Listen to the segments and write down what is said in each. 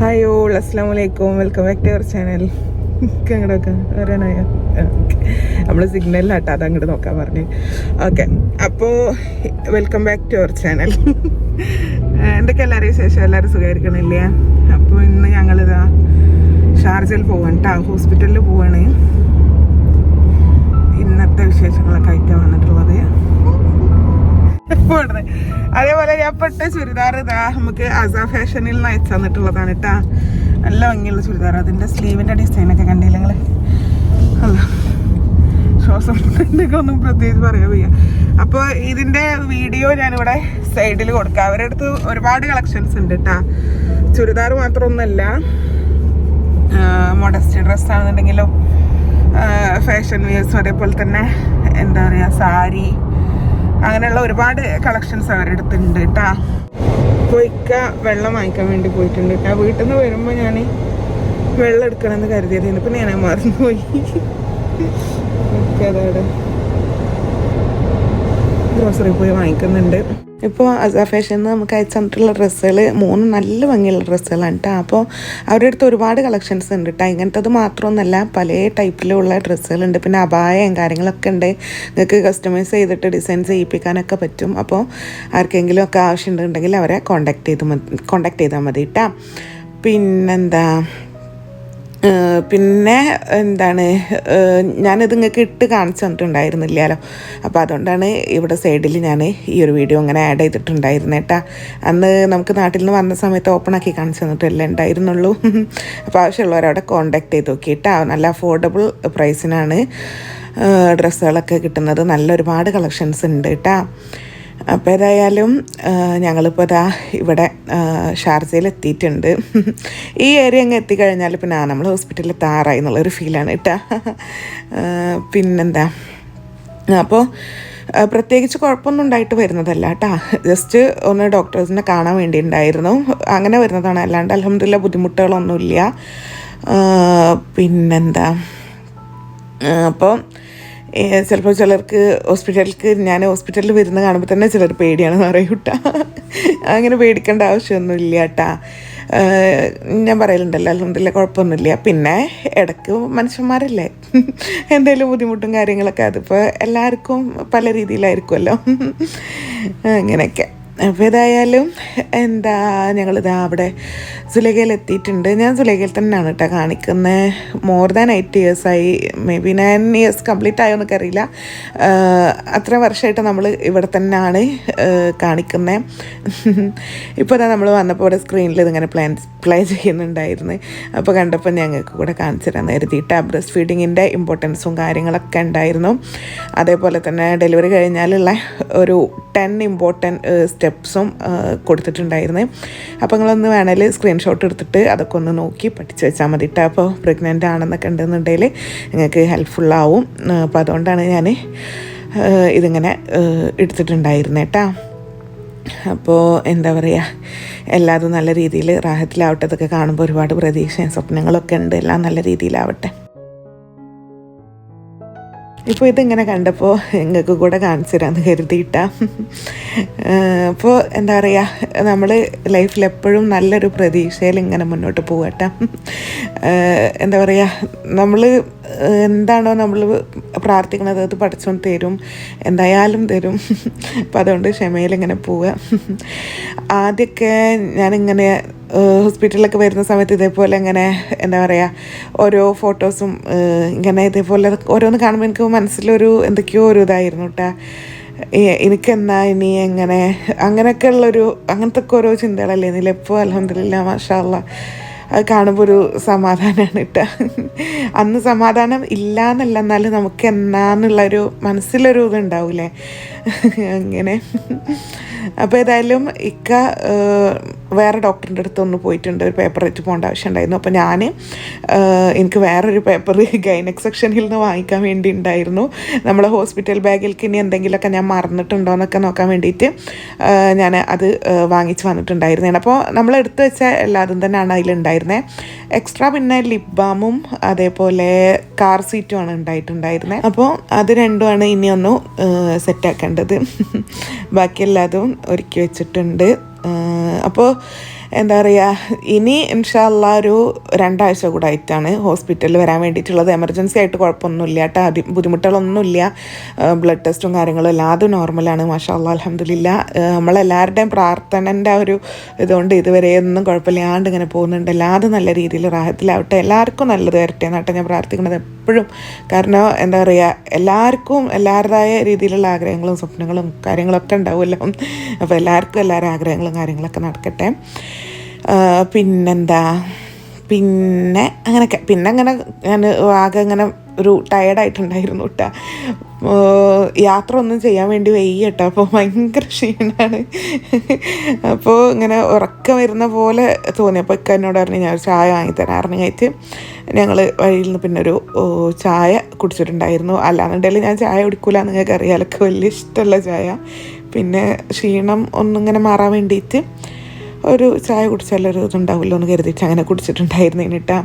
Hi all അസ്സാം വലൈക്കും welcome back to our channel അങ്ങോട്ടൊക്കെ വരാനായോ നമ്മൾ സിഗ്നലിലാട്ടോ അത് അങ്ങോട്ട് നോക്കാൻ പറഞ്ഞു. ഓക്കെ. അപ്പോൾ welcome back to our channel എന്തൊക്കെ എല്ലാവരെയും വിശേഷം? എല്ലാവരും സുഖമായിരിക്കണില്ലേ അപ്പോൾ ഇന്ന് ഞങ്ങളിതാ ഷാർജയിൽ പോവാണ് കേട്ടോ ഹോസ്പിറ്റലിൽ പോവാണ്. ഇന്നത്തെ വിശേഷങ്ങളൊക്കെ ആയിട്ടാണ് വന്നിട്ടുള്ളത്. പോണത്. അതേപോലെ ഞാൻ പെട്ട ചുരിദാർ ഇതാ നമുക്ക് അസ ഫാഷനിൽ നിന്ന് അയച്ചു തന്നിട്ടുള്ളതാണ് കേട്ടാ നല്ല ഭംഗിയുള്ള ചുരിദാർ. അതിന്റെ സ്ലീവിന്റെ ഡിസൈനൊക്കെ കണ്ടില്ല നിങ്ങൾ? അല്ല. ഒന്നും പ്രത്യേകിച്ച് പറയാൻ വയ്യ. അപ്പോൾ ഇതിന്റെ വീഡിയോ ഞാനിവിടെ സൈഡിൽ കൊടുക്കാം. അവരുടെ അടുത്ത് ഒരുപാട് കളക്ഷൻസ് ഉണ്ട് കേട്ടാ ചുരിദാർ മാത്രമൊന്നുമല്ല മോഡസ്റ്റ് ഡ്രസ് ആണെന്നുണ്ടെങ്കിലും ഫാഷൻ വിയേഴ്സും അതേപോലെ തന്നെ എന്താ പറയുക സാരി അങ്ങനെയുള്ള ഒരുപാട് കളക്ഷൻസ് അവരുടെ അടുത്തുണ്ട് കേട്ടാ കൊയ്ക്ക വെള്ളം വാങ്ങിക്കാൻ വേണ്ടി പോയിട്ടുണ്ട് കേട്ടാ വീട്ടിൽ നിന്ന് വരുമ്പോൾ ഞാൻ വെള്ളം എടുക്കണമെന്ന് കരുതിയത് പിന്നെ ഞാൻ മറന്നുപോയി. ഓക്കെ അതവിടെ ഗ്രോസറി പോയി വാങ്ങിക്കുന്നുണ്ട്. ഇപ്പോൾ അസാ ഫാഷനിൽ നമുക്ക് അയച്ചു തന്നിട്ടുള്ള ഡ്രസ്സുകൾ മൂന്ന് നല്ല ഭംഗിയുള്ള ഡ്രസ്സുകളാണ് കേട്ടോ. അപ്പോൾ അവരുടെ അടുത്ത് ഒരുപാട് കളക്ഷൻസ് ഉണ്ട് കേട്ടോ. ഇങ്ങനത്തത് മാത്രമൊന്നുമല്ല പല ടൈപ്പിലുള്ള ഡ്രസ്സുകളുണ്ട് പിന്നെ അപായം കാര്യങ്ങളൊക്കെ ഉണ്ട്. നിങ്ങൾക്ക് കസ്റ്റമൈസ് ചെയ്തിട്ട് ഡിസൈൻ ചെയ്യിപ്പിക്കാനൊക്കെ പറ്റും. അപ്പോൾ ആർക്കെങ്കിലും ഒക്കെ ആവശ്യമുണ്ടെങ്കിൽ അവരെ കോണ്ടാക്ട് ചെയ്ത് കോണ്ടാക്ട് ചെയ്താൽ മതി കേട്ടോ. പിന്നെന്താ? പിന്നെ എന്താണ് ഞാനിത് നിങ്ങൾക്ക് ഇട്ട് കാണിച്ചു തന്നിട്ടുണ്ടായിരുന്നില്ലല്ലോ. അപ്പോൾ അതുകൊണ്ടാണ് ഇവിടെ സൈഡിൽ ഞാൻ ഈ ഒരു വീഡിയോ അങ്ങനെ ആഡ് ചെയ്തിട്ടുണ്ടായിരുന്നു കേട്ടാ അന്ന് നമുക്ക് നാട്ടിൽ നിന്ന് വന്ന സമയത്ത് ഓപ്പൺ ആക്കി കാണിച്ചു തന്നിട്ടല്ലേ ഉണ്ടായിരുന്നുള്ളൂ. അപ്പോൾ ആവശ്യമുള്ളവരവിടെ കോണ്ടാക്ട് ചെയ്ത് നോക്കി കേട്ടോ നല്ല അഫോർഡബിൾ പ്രൈസിനാണ് ഡ്രസ്സുകളൊക്കെ കിട്ടുന്നത്. നല്ല ഒരുപാട് കളക്ഷൻസ് ഉണ്ട് കേട്ടോ അപ്പോൾ ഏതായാലും ഞങ്ങളിപ്പോൾ ഇതാ ഇവിടെ ഷാർജയിൽ എത്തിയിട്ടുണ്ട് ഈ ഏരിയ അങ്ങ് എത്തിക്കഴിഞ്ഞാൽ പിന്നെ ആ നമ്മൾ ഹോസ്പിറ്റലിൽ താറായി എന്നുള്ളൊരു ഫീലാണ് കേട്ടോ. പിന്നെന്താ? അപ്പോൾ പ്രത്യേകിച്ച് കുഴപ്പമൊന്നും ഉണ്ടായിട്ട് വരുന്നതല്ല കേട്ടാ. ജസ്റ്റ് ഒന്ന് ഡോക്ടേഴ്സിനെ കാണാൻ വേണ്ടി ഉണ്ടായിരുന്നു അങ്ങനെ വരുന്നതാണ്. അല്ലാണ്ട് അലഹമില്ല ബുദ്ധിമുട്ടുകളൊന്നുമില്ല. പിന്നെന്താ? അപ്പോൾ ചിലപ്പോൾ ചിലർക്ക് ഹോസ്പിറ്റലിലേക്ക് ഞാൻ ഹോസ്പിറ്റലിൽ വരുന്ന കാണുമ്പോൾ തന്നെ ചിലർ പേടിയാണ് പറയും കേട്ടാ അങ്ങനെ പേടിക്കേണ്ട ആവശ്യമൊന്നുമില്ല കേട്ടാ ഞാൻ പറയലുണ്ടല്ലോ അല്ലെന്നില്ല കുഴപ്പമൊന്നുമില്ല പിന്നെ ഇടയ്ക്ക് മനുഷ്യന്മാരല്ലേ? എന്തെങ്കിലും ബുദ്ധിമുട്ടും കാര്യങ്ങളൊക്കെ അതിപ്പോൾ എല്ലാവർക്കും പല രീതിയിലായിരിക്കുമല്ലോ അങ്ങനെയൊക്കെ. അപ്പോൾ ഏതായാലും എന്താ ഞങ്ങളിതാ അവിടെ സുലേഖയിൽ എത്തിയിട്ടുണ്ട് ഞാൻ സുലേഖയിൽ തന്നെയാണ് കേട്ടോ കാണിക്കുന്നത് more than eight ഇയേഴ്സായി may be nine years complete ആയോ എന്നൊക്കെ അറിയില്ല അത്ര വർഷമായിട്ട് നമ്മൾ ഇവിടെ തന്നെയാണ് കാണിക്കുന്നത് ഇപ്പോൾ ഇതാ നമ്മൾ വന്നപ്പോൾ ഇവിടെ സ്ക്രീനിൽ ഇതിങ്ങനെ പ്ലാൻ പ്ലേ ചെയ്യുന്നുണ്ടായിരുന്നു. അപ്പോൾ കണ്ടപ്പോൾ ഞങ്ങൾക്ക് കൂടെ കാണിച്ചു കരുതിയിട്ട് ടാബ് ബ്രസ്റ്റ് ഫീഡിങ്ങിന്റെ ഇമ്പോർട്ടൻസും കാര്യങ്ങളൊക്കെ ഉണ്ടായിരുന്നു. അതേപോലെ തന്നെ ഡെലിവറി കഴിഞ്ഞാലുള്ള ഒരു ടെൻ ഇമ്പോർട്ടന്റ് സ്റ്റെപ്സും കൊടുത്തിട്ടുണ്ടായിരുന്നേ. അപ്പോൾ നിങ്ങളൊന്ന് വേണേൽ സ്ക്രീൻഷോട്ട് എടുത്തിട്ട് അതൊക്കെ ഒന്ന് നോക്കി പഠിച്ചു വെച്ചാൽ മതി കേട്ടോ അപ്പോൾ പ്രഗ്നന്റ് ആണെന്നൊക്കെ ഉണ്ടെന്നുണ്ടെങ്കിൽ നിങ്ങൾക്ക് ഹെൽപ്ഫുള്ളാവും അപ്പോൾ അതുകൊണ്ടാണ് ഞാൻ ഇതിങ്ങനെ എടുത്തിട്ടുണ്ടായിരുന്നത് കേട്ടോ അപ്പോൾ എന്താ പറയുക എല്ലാതും നല്ല രീതിയിൽ റാഹത്തിലാവട്ടെ. ഇതൊക്കെ കാണുമ്പോൾ ഒരുപാട് പ്രതീക്ഷയും സ്വപ്നങ്ങളൊക്കെ ഉണ്ട്. എല്ലാം നല്ല രീതിയിലാവട്ടെ. ഇപ്പോൾ ഇതിങ്ങനെ കണ്ടപ്പോൾ നിങ്ങൾക്ക് കൂടെ കാണിച്ചു തരാമെന്ന് കരുതിയിട്ട. അപ്പോൾ എന്താ പറയുക നമ്മൾ ലൈഫിൽ എപ്പോഴും നല്ലൊരു പ്രതീക്ഷയിൽ ഇങ്ങനെ മുന്നോട്ട് പോകട്ടെ എന്താ പറയുക നമ്മൾ എന്താണോ നമ്മൾ പ്രാർത്ഥിക്കുന്നത് അത് പഠിച്ചുകൊണ്ട് തരും. എന്തായാലും തരും. അപ്പം അതുകൊണ്ട് ക്ഷമയിൽ ഇങ്ങനെ പോവുക. ആദ്യമൊക്കെ ഞാനിങ്ങനെ ഹോസ്പിറ്റലിലൊക്കെ വരുന്ന സമയത്ത് ഇതേപോലെ ഇങ്ങനെ എന്താ പറയുക ഓരോ ഫോട്ടോസും ഇങ്ങനെ ഇതേപോലെ ഓരോന്ന് കാണുമ്പോൾ എനിക്ക് മനസ്സിലൊരു എന്തൊക്കെയോ ഒരു ഇതായിരുന്നു കേട്ടോ എനിക്കെന്നാ ഇനി എങ്ങനെ അങ്ങനെയൊക്കെ ഉള്ളൊരു അങ്ങനത്തെ ഒക്കെ ഓരോ ചിന്തകളല്ലേ ഇതിലെപ്പോൾ അലഹമില്ല മാഷാല്ല അത് കാണുമ്പോൾ ഒരു സമാധാനമാണ് കേട്ടോ അന്ന് സമാധാനം ഇല്ല എന്നല്ല എന്നാലും നമുക്ക് എന്നാന്നുള്ളൊരു മനസ്സിലൊരു ഇതുണ്ടാവില്ലേ അങ്ങനെ. അപ്പോൾ ഏതായാലും ഇക്ക വേറെ ഡോക്ടറിന്റെ അടുത്ത് ഒന്ന് പോയിട്ടുണ്ട്. ഒരു പേപ്പർ വെച്ച് പോകേണ്ട ആവശ്യം ഉണ്ടായിരുന്നു അപ്പോൾ ഞാൻ എനിക്ക് വേറൊരു പേപ്പർ ഗൈനക് സെക്ഷനിൽ നിന്ന് വാങ്ങിക്കാൻ വേണ്ടി ഉണ്ടായിരുന്നു നമ്മളെ ഹോസ്പിറ്റൽ ബാഗിലേക്ക് ഇനി എന്തെങ്കിലുമൊക്കെ ഞാൻ മറന്നിട്ടുണ്ടോ എന്നൊക്കെ നോക്കാൻ വേണ്ടിയിട്ട് ഞാൻ അത് വാങ്ങിച്ച് വന്നിട്ടുണ്ടായിരുന്നേ അപ്പോൾ നമ്മൾ എടുത്തു വെച്ച എല്ലാതും തന്നെയാണ് അതിലുണ്ടായിരുന്നത് എക്സ്ട്രാ പിന്നെ ലിപ് ബാമും അതേപോലെ കാർ സീറ്റുമാണ് ഉണ്ടായിട്ടുണ്ടായിരുന്നത് അപ്പോൾ അത് രണ്ടുമാണ് ഇനി ഒന്ന് സെറ്റാക്കേണ്ടത് ബാക്കി എല്ലാതും ഒരുക്കി വെച്ചിട്ടുണ്ട്. അപ്പോൾ എന്താ പറയുക ഇനി ഇൻഷാല്ല ഒരു രണ്ടാഴ്ച കൂടെ ആയിട്ടാണ് ഹോസ്പിറ്റലിൽ വരാൻ വേണ്ടിയിട്ടുള്ളത്. എമർജൻസി ആയിട്ട് കുഴപ്പമൊന്നുമില്ല കേട്ടോ. അതി ബുദ്ധിമുട്ടുകളൊന്നുമില്ല. ബ്ലഡ് ടെസ്റ്റും കാര്യങ്ങളും എല്ലാം അതും നോർമലാണ് മാഷാ അല്ലാ അലഹമില്ല നമ്മളെല്ലാവരുടെയും പ്രാർത്ഥനന്റെ ഒരു ഇതുകൊണ്ട് ഇതുവരെ ഒന്നും കുഴപ്പമില്ലാണ്ട് ഇങ്ങനെ പോകുന്നുണ്ട്. എല്ലാതും നല്ല രീതിയിൽ റാഹത്തിലാവട്ടെ. എല്ലാവർക്കും നല്ലത് വരട്ടെ എന്നാട്ടെ ഞാൻ പ്രാർത്ഥിക്കുന്നത്. എപ്പോഴും. കാരണം എന്താ പറയുക എല്ലാവർക്കും എല്ലാവരുടേതായ രീതിയിലുള്ള ആഗ്രഹങ്ങളും സ്വപ്നങ്ങളും കാര്യങ്ങളൊക്കെ ഉണ്ടാവുമല്ലോ. അപ്പോൾ എല്ലാവർക്കും എല്ലാവരും ആഗ്രഹങ്ങളും കാര്യങ്ങളൊക്കെ നടക്കട്ടെ. പിന്നെന്താ? പിന്നെ അങ്ങനെയൊക്കെ പിന്നെ അങ്ങനെ ഞാൻ ആകെ അങ്ങനെ ഒരു ടയർഡായിട്ടുണ്ടായിരുന്നു കേട്ടോ യാത്ര ഒന്നും ചെയ്യാൻ വേണ്ടി വയ്യ കേട്ടോ അപ്പോൾ ഭയങ്കര ക്ഷീണമാണ് അപ്പോൾ ഇങ്ങനെ ഉറക്കം വരുന്ന പോലെ തോന്നി. അപ്പോൾ ഇക്ക എന്നോട് പറഞ്ഞു ഞാൻ ഒരു ചായ വാങ്ങിത്തരാം അറിഞ്ഞായിട്ട് ഞങ്ങൾ വഴിയിൽ നിന്ന് പിന്നെ ഒരു ചായ കുടിച്ചിട്ടുണ്ടായിരുന്നു. അല്ലാന്നുണ്ടെങ്കിൽ ഞാൻ ചായ കുടിക്കൂല നിങ്ങൾക്ക് അറിയാലൊക്കെ വലിയ ഇഷ്ടമുള്ള ചായ. പിന്നെ ക്ഷീണം ഒന്നിങ്ങനെ മാറാൻ വേണ്ടിയിട്ട് ഒരു ചായ കുടിച്ചാലൊരു ഇതുണ്ടാവില്ലോ എന്ന് കരുതിയിട്ട് അങ്ങനെ കുടിച്ചിട്ടുണ്ടായിരുന്നു എന്നിട്ട്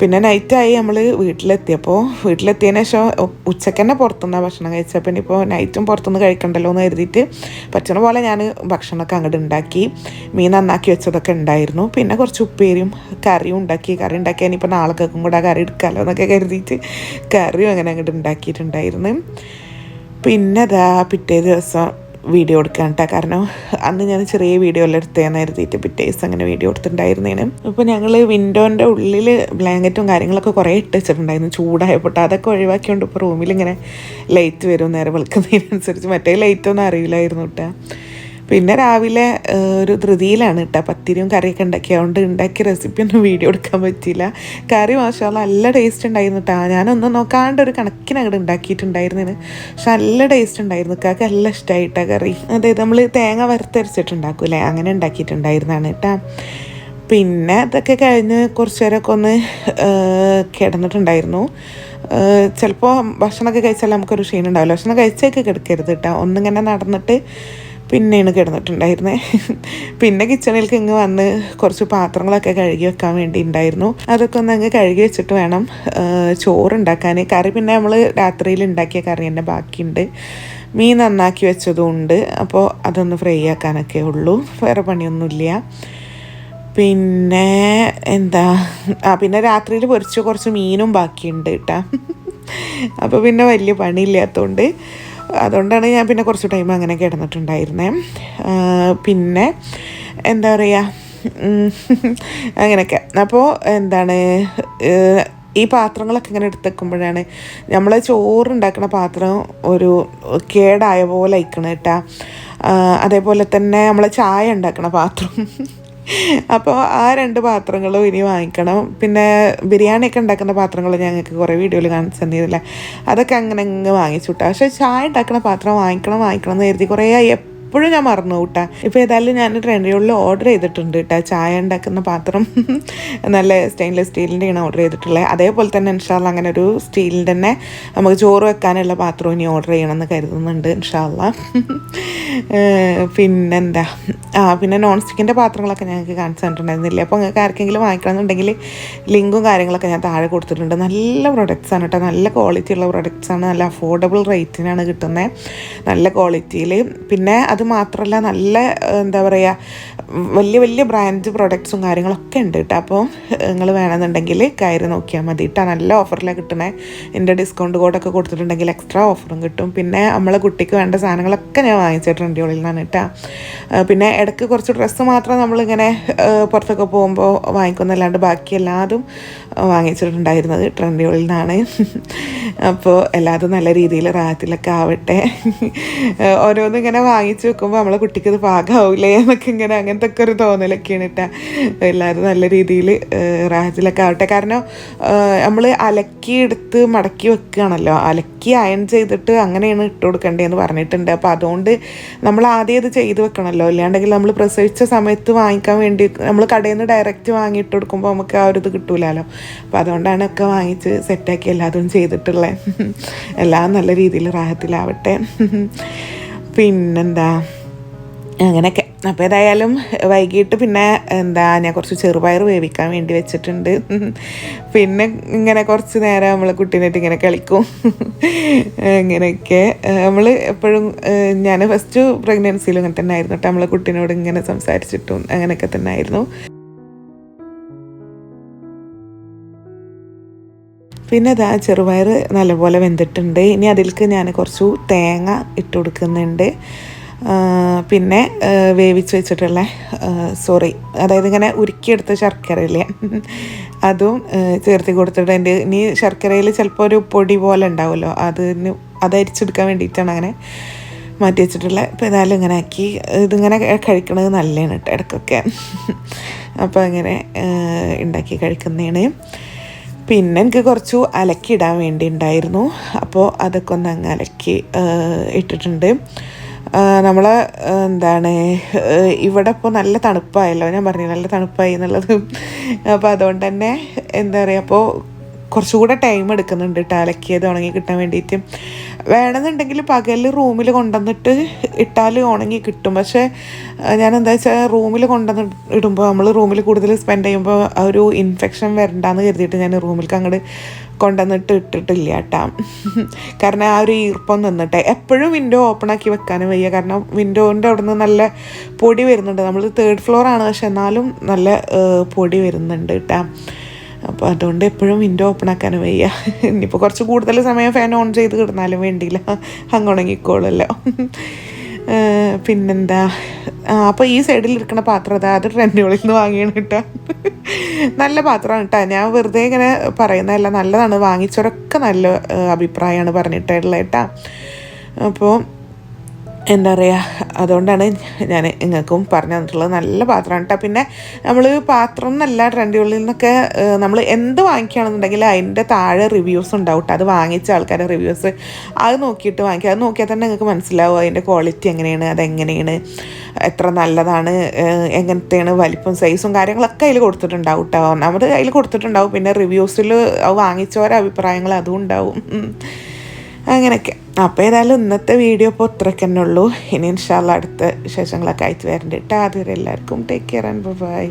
പിന്നെ നൈറ്റായി നമ്മൾ വീട്ടിലെത്തിയപ്പോൾ വീട്ടിലെത്തിയതിന് ശേഷം ഉച്ചയ്ക്ക് തന്നെ പുറത്തുനിന്നാണ് ഭക്ഷണം കഴിച്ചത്. പിന്നെ ഇപ്പോൾ നൈറ്റും പുറത്തുനിന്ന് കഴിക്കണ്ടല്ലോ എന്ന് കരുതിയിട്ട് പറ്റുന്ന പോലെ ഞാൻ ഭക്ഷണമൊക്കെ അങ്ങോട്ട് ഉണ്ടാക്കി മീൻ നന്നാക്കി വെച്ചതൊക്കെ ഉണ്ടായിരുന്നു. പിന്നെ കുറച്ച് ഉപ്പേരിയും കറിയും ഉണ്ടാക്കി. കറി ഉണ്ടാക്കിയാൽ ഇനിയിപ്പോൾ നാളെ കേൾക്കും കൂടെ കറി എടുക്കാമല്ലോ എന്നൊക്കെ കരുതിയിട്ട് കറിയും അങ്ങനെ അങ്ങോട്ട് ഉണ്ടാക്കിയിട്ടുണ്ടായിരുന്നു. പിന്നെ അതാ പിറ്റേ ദിവസം വീഡിയോ എടുക്കാൻ കേട്ടോ കാരണം അന്ന് ഞാൻ ചെറിയ വീഡിയോ എല്ലാം എടുത്തേന്ന് കരുതിയിട്ട് പിറ്റേഴ്സ് അങ്ങനെ വീഡിയോ എടുത്തിട്ടുണ്ടായിരുന്നേന്. അപ്പോൾ ഞങ്ങൾ വിൻഡോന്റെ ഉള്ളിൽ ബ്ലാങ്കറ്റും കാര്യങ്ങളൊക്കെ കുറേ ഇട്ട് വെച്ചിട്ടുണ്ടായിരുന്നു. ചൂടായപ്പോൾ അതൊക്കെ ഒഴിവാക്കിയോണ്ട് ഇപ്പോൾ റൂമിൽ ഇങ്ങനെ ലൈറ്റ് വരും നേരെ വെളുക്കുന്നതിനനുസരിച്ച്. മറ്റേ ലൈറ്റൊന്നും അറിയില്ലായിരുന്നു കേട്ടോ പിന്നെ രാവിലെ ഒരു ധൃതിയിലാണ് കേട്ടോ പത്തിരിയും കറിയൊക്കെ ഉണ്ടാക്കി. അതുകൊണ്ട് ഉണ്ടാക്കിയ റെസിപ്പി ഒന്നും വീഡിയോ എടുക്കാൻ പറ്റിയില്ല. കറി മാഷാല്ല നല്ല ടേസ്റ്റ് ഉണ്ടായിരുന്നു കേട്ടോ ഞാനൊന്നും നോക്കാണ്ട് ഒരു കണക്കിന് അങ്ങോട്ട് പക്ഷെ നല്ല ടേസ്റ്റ് ഉണ്ടായിരുന്നു. കാക്ക് നല്ല ഇഷ്ടമായിട്ടാ കറി. അതായത് നമ്മൾ തേങ്ങ വറുത്തരച്ചിട്ടുണ്ടാക്കൂലേ അങ്ങനെ ഉണ്ടാക്കിയിട്ടുണ്ടായിരുന്നാണ് കേട്ടോ പിന്നെ അതൊക്കെ കഴിഞ്ഞ് കുറച്ച് നേരമൊക്കെ ഒന്ന് കിടന്നിട്ടുണ്ടായിരുന്നു. ചിലപ്പോൾ ഭക്ഷണമൊക്കെ കഴിച്ചാൽ നമുക്കൊരു ക്ഷീണം ഉണ്ടാവില്ല ഭക്ഷണം കഴിച്ചൊക്കെ കിടക്കരുത് കേട്ടോ ഒന്നിങ്ങനെ നടന്നിട്ട് പിന്നെയാണ് കിടന്നിട്ടുണ്ടായിരുന്നത് പിന്നെ കിച്ചണിലേക്ക് ഇങ്ങ് വന്ന് കുറച്ച് പാത്രങ്ങളൊക്കെ കഴുകി വെക്കാൻ വേണ്ടി ഉണ്ടായിരുന്നു. അതൊക്കെ ഒന്ന് അങ്ങ് കഴുകി വെച്ചിട്ട് വേണം ചോറുണ്ടാക്കാൻ. കറി പിന്നെ നമ്മൾ രാത്രിയിൽ ഉണ്ടാക്കിയ കറി തന്നെ ബാക്കിയുണ്ട്. മീൻ നന്നാക്കി വെച്ചതും അപ്പോൾ അതൊന്ന് ഫ്രൈ ആക്കാനൊക്കെ ഉള്ളൂ. വേറെ പണിയൊന്നുമില്ല. പിന്നെ എന്താ? ആ പിന്നെ രാത്രിയിൽ പൊരിച്ച് കുറച്ച് മീനും ബാക്കിയുണ്ട് കേട്ടാ. അപ്പോൾ പിന്നെ വലിയ പണിയില്ലാത്തതുകൊണ്ട് അതുകൊണ്ടാണ് ഞാൻ പിന്നെ കുറച്ച് ടൈം അങ്ങനെ കിടന്നിട്ടുണ്ടായിരുന്നേ. പിന്നെ എന്താ പറയുക അങ്ങനെയൊക്കെ. അപ്പോൾ എന്താണ് ഈ പാത്രങ്ങളൊക്കെ ഇങ്ങനെ എടുത്തേക്കുമ്പോഴാണ് നമ്മൾ ചോറ് ഉണ്ടാക്കുന്ന പാത്രം ഒരു കേടായ പോലെ അയക്കണം കേട്ടാ അതേപോലെ തന്നെ നമ്മൾ ചായ ഉണ്ടാക്കുന്ന പാത്രം. അപ്പോൾ ആ രണ്ട് പാത്രങ്ങളും ഇനി വാങ്ങിക്കണം. പിന്നെ ബിരിയാണിയൊക്കെ ഉണ്ടാക്കുന്ന പാത്രങ്ങൾ ഞങ്ങൾക്ക് കുറേ വീഡിയോയിൽ കാണിച്ചു തന്നിരുന്നില്ല അതൊക്കെ അങ്ങനെ അങ്ങ് വാങ്ങിച്ചു വിട്ടാ. പക്ഷേ ചായ ഉണ്ടാക്കുന്ന പാത്രം വാങ്ങിക്കണം വാങ്ങിക്കണം എന്ന് കരുതി കുറേ എപ്പോഴും ഞാൻ മറന്നു കൂട്ടാ. ഇപ്പോൾ ഏതായാലും ഞാൻ ട്രെൻഡുകളിൽ ഓർഡർ ചെയ്തിട്ടുണ്ട് കേട്ടോ. ചായ ഉണ്ടാക്കുന്ന പാത്രം. നല്ല സ്റ്റെയിൻലെസ് സ്റ്റീലിന്റെയാണ് ഓർഡർ ചെയ്തിട്ടുള്ളത്. അതേപോലെ തന്നെ ഇൻഷാല്ല അങ്ങനെ ഒരു സ്റ്റീലിന്റെ തന്നെ നമുക്ക് ചോറ് വെക്കാനുള്ള പാത്രം ഇനി ഓർഡർ ചെയ്യണമെന്ന് കരുതുന്നുണ്ട് ഇൻഷാല്ല പിന്നെന്താ? ആ പിന്നെ നോൺ സ്റ്റിക്കിന്റെ പാത്രങ്ങളൊക്കെ ഞങ്ങൾക്ക് കാണിച്ചു തന്നിട്ടുണ്ടായിരുന്നില്ല അപ്പോൾ നിങ്ങൾക്ക് ആർക്കെങ്കിലും വാങ്ങിക്കണമെന്നുണ്ടെങ്കിൽ ലിങ്കും കാര്യങ്ങളൊക്കെ ഞാൻ താഴെ കൊടുത്തിട്ടുണ്ട്. നല്ല പ്രൊഡക്ട്സ് ആണ് കേട്ടോ. നല്ല ക്വാളിറ്റി ഉള്ള പ്രൊഡക്ട്സ് ആണ്. നല്ല അഫോർഡബിൾ റേറ്റിനാണ് കിട്ടുന്നത്. നല്ല ക്വാളിറ്റിയിൽ പിന്നെ അത് മാത്രമല്ല നല്ല എന്താ പറയുക വലിയ വലിയ ബ്രാൻഡ് പ്രൊഡക്ട്സും കാര്യങ്ങളൊക്കെ ഉണ്ട് കേട്ടോ അപ്പോൾ നിങ്ങൾ വേണമെന്നുണ്ടെങ്കിൽ കയറി നോക്കിയാൽ മതി കേട്ടോ നല്ല ഓഫറിലാണ് കിട്ടണേ. എന്റെ ഡിസ്കൗണ്ട് കോഡൊക്കെ കൊടുത്തിട്ടുണ്ടെങ്കിൽ എക്സ്ട്രാ ഓഫറും കിട്ടും. പിന്നെ നമ്മളെ കുട്ടിക്ക് വേണ്ട സാധനങ്ങളൊക്കെ ഞാൻ വാങ്ങിച്ചിട്ടുണ്ട് ഉള്ളിൽ നിന്നാണ് കേട്ടോ പിന്നെ ഇടയ്ക്ക് കുറച്ച് ഡ്രസ്സ് മാത്രം നമ്മളിങ്ങനെ പുറത്തൊക്കെ പോകുമ്പോൾ വാങ്ങിക്കുന്നല്ലാണ്ട് ബാക്കി എല്ലാതും വാങ്ങിച്ചിട്ടുണ്ടായിരുന്നത് ട്രെൻഡുകളിൽ നിന്നാണ് അപ്പോൾ എല്ലാതും നല്ല രീതിയിൽ റാത്തിലൊക്കെ ആവട്ടെ. ഓരോന്നും ഇങ്ങനെ വാങ്ങിച്ച് വെക്കുമ്പോൾ നമ്മളെ കുട്ടിക്ക് ഇത് പാകാവൂലേ എന്നൊക്കെ ഇങ്ങനെ അങ്ങനത്തെ ഒക്കെ ഒരു തോന്നലൊക്കെയാണ് കേട്ടോ എല്ലാവരും നല്ല രീതിയിൽ റാഹത്തിലൊക്കെ ആവട്ടെ. കാരണം നമ്മൾ അലക്കി എടുത്ത് മടക്കി വെക്കുകയാണല്ലോ അലക്കി അയൺ ചെയ്തിട്ട് അങ്ങനെയാണ് ഇട്ട് കൊടുക്കേണ്ടതെന്ന് പറഞ്ഞിട്ടുണ്ട്. അപ്പോൾ അതുകൊണ്ട് നമ്മൾ ആദ്യം ഇത് ചെയ്ത് വെക്കണമല്ലോ അല്ലാണ്ടെങ്കിൽ നമ്മൾ പ്രസവിച്ച സമയത്ത് വാങ്ങിക്കാൻ വേണ്ടി നമ്മൾ കടയിൽ നിന്ന് ഡയറക്റ്റ് വാങ്ങിയിട്ട് കൊടുക്കുമ്പോൾ നമുക്ക് ആ ഒരു ഇത് കിട്ടൂലല്ലോ അപ്പോൾ അതുകൊണ്ടാണ് ഒക്കെ വാങ്ങിച്ച് സെറ്റാക്കി എല്ലാതും ചെയ്തിട്ടുള്ളത് എല്ലാം നല്ല രീതിയിൽ റാഹത്തിലാവട്ടെ. പിന്നെന്താ? അങ്ങനെയൊക്കെ. അപ്പോൾ ഏതായാലും വൈകിട്ട് പിന്നെ എന്താ ഞാൻ കുറച്ച് ചെറുപയർ വേവിക്കാൻ വേണ്ടി വെച്ചിട്ടുണ്ട്. പിന്നെ ഇങ്ങനെ കുറച്ച് നേരം നമ്മൾ കുട്ടീനായിട്ട് ഇങ്ങനെ കളിക്കും. അങ്ങനെയൊക്കെ. നമ്മൾ എപ്പോഴും ഞാൻ ഫസ്റ്റ് പ്രഗ്നൻസിയിലും അങ്ങനെ തന്നെ ആയിരുന്നു കേട്ടോ. നമ്മൾ കുട്ടീനോട് ഇങ്ങനെ സംസാരിച്ചിട്ടും അങ്ങനെയൊക്കെ തന്നെ ആയിരുന്നു പിന്നെ ഇതാ ചെറുപയർ നല്ലപോലെ വെന്തിട്ടുണ്ട്. ഇനി അതിലേക്ക് ഞാൻ കുറച്ച് തേങ്ങ ഇട്ട് കൊടുക്കുന്നുണ്ട്. പിന്നെ വേവിച്ച് വെച്ചിട്ടുള്ള സോറി അതായത് ഇങ്ങനെ ഉരുക്കിയെടുത്ത ശർക്കരയില്ലേ അതും ചേർത്തി കൊടുത്തിട്ടുണ്ട്. ഇനി ശർക്കരയിൽ ചിലപ്പോൾ ഒരു പൊടി പോലെ ഉണ്ടാവുമല്ലോ. അതിന് അതരിച്ചെടുക്കാൻ വേണ്ടിയിട്ടാണ് അങ്ങനെ മാറ്റി വെച്ചിട്ടുള്ളത് ഇപ്പോൾ ഏതായാലും ഇങ്ങനെ ആക്കി ഇതിങ്ങനെ കഴിക്കണത് നല്ലതാണ് കേട്ടോ ഇടയ്ക്കൊക്കെ. അപ്പോൾ അങ്ങനെ ഉണ്ടാക്കി കഴിക്കുന്നതാണ്. പിന്നെ എനിക്ക് കുറച്ച് അലക്കിയിടാൻ വേണ്ടി ഉണ്ടായിരുന്നു അപ്പോൾ അതൊക്കെ ഒന്ന് അങ്ങ് അലക്കി ഇട്ടിട്ടുണ്ട്. നമ്മൾ എന്താണ് ഇവിടെ ഇപ്പോൾ നല്ല തണുപ്പായല്ലോ. ഞാൻ പറഞ്ഞു നല്ല തണുപ്പായി എന്നുള്ളത്. അപ്പോൾ അതുകൊണ്ട് തന്നെ എന്താ പറയുക അപ്പോൾ കുറച്ചുകൂടെ ടൈം എടുക്കുന്നുണ്ട് കേട്ടോ അലക്കിയത് ഉണങ്ങി കിട്ടാൻ വേണ്ടിയിട്ട് വേണമെന്നുണ്ടെങ്കിൽ പകൽ റൂമിൽ കൊണ്ടുവന്നിട്ട് ഇട്ടാൽ ഉണങ്ങി കിട്ടും. പക്ഷേ എന്താ വെച്ചാൽ റൂമിൽ കൊണ്ടുവന്ന് ഇടുമ്പോൾ നമ്മൾ റൂമിൽ കൂടുതൽ സ്പെൻഡ് ചെയ്യുമ്പോൾ ഒരു ഇൻഫെക്ഷൻ വരണ്ടാന്ന് കരുതിയിട്ട് ഞാൻ റൂമിലേക്ക് അങ്ങോട്ട് കൊണ്ടുവന്നിട്ട് ഇട്ടിട്ടില്ല കേട്ടാ കാരണം ആ ഒരു ഈർപ്പം നിന്നിട്ടെ. എപ്പോഴും വിൻഡോ ഓപ്പൺ ആക്കി വെക്കാനും വയ്യ. കാരണം വിൻഡോന്റെ അവിടെ നിന്ന് നല്ല പൊടി വരുന്നുണ്ട്. നമ്മൾ തേർഡ് ഫ്ലോറാണ് പക്ഷെ എന്നാലും നല്ല പൊടി വരുന്നുണ്ട് കേട്ടാ അപ്പോൾ അതുകൊണ്ട് എപ്പോഴും വിൻഡോ ഓപ്പൺ ആക്കാൻ വയ്യ. ഇനിയിപ്പോൾ കുറച്ച് കൂടുതൽ സമയം ഫാൻ ഓൺ ചെയ്ത് കിടന്നാലും വേണ്ടിയില്ല. അങ്ങ് ഉണങ്ങിക്കോളല്ലോ. പിന്നെന്താ? അപ്പോൾ ഈ സൈഡിൽ ഇരിക്കുന്ന പാത്രം അതാ അത് ട്രെൻഡുകളിൽ നിന്ന് വാങ്ങിയാണ് കേട്ടോ. നല്ല പാത്രമാണ് കേട്ടോ. ഞാൻ വെറുതെ ഇങ്ങനെ പറയുന്നതല്ല നല്ലതാണ്. വാങ്ങിച്ചവരൊക്കെ നല്ല അഭിപ്രായമാണ് പറഞ്ഞിട്ടുള്ളത് കേട്ടോ. അപ്പോൾ എന്താ പറയുക അതുകൊണ്ടാണ് ഞാൻ നിങ്ങൾക്കും പറഞ്ഞു തന്നിട്ടുള്ളത്. നല്ല പാത്രമാണ് കേട്ടോ പിന്നെ നമ്മൾ പാത്രം എന്നല്ല ട്രെൻഡുകളിൽ നിന്നൊക്കെ നമ്മൾ എന്ത് വാങ്ങിക്കുകയാണെന്നുണ്ടെങ്കിൽ അതിന്റെ താഴെ റിവ്യൂസ് ഉണ്ടാവും അത് വാങ്ങിച്ച ആൾക്കാരെ റിവ്യൂസ് അത് നോക്കിയിട്ട് വാങ്ങിക്കുക. അത് നോക്കിയാൽ തന്നെ നിങ്ങൾക്ക് മനസ്സിലാവും അതിന്റെ ക്വാളിറ്റി എങ്ങനെയാണ് അതെങ്ങനെയാണ് എത്ര നല്ലതാണ് എങ്ങനത്തെയാണ് വലിപ്പം സൈസും കാര്യങ്ങളൊക്കെ അതിൽ കൊടുത്തിട്ടുണ്ടാവും കേട്ടോ നമ്മൾ അതിൽ കൊടുത്തിട്ടുണ്ടാവും. പിന്നെ റിവ്യൂസിൽ വാങ്ങിച്ചവരെ അഭിപ്രായങ്ങൾ അതും ഉണ്ടാവും. അങ്ങനെയൊക്കെ. അപ്പോൾ ഏതായാലും ഇന്നത്തെ വീഡിയോ ഇപ്പോൾ ഇത്രയ്ക്ക് തന്നെ ഉള്ളൂ. ഇനി ഇൻഷാല്ല അടുത്ത വിശേഷങ്ങളൊക്കെ അയച്ചു വരണ്ടിട്ട് ആദ്യം എല്ലാവർക്കും ടേക്ക് കെയർ ആൻഡ് ബൈ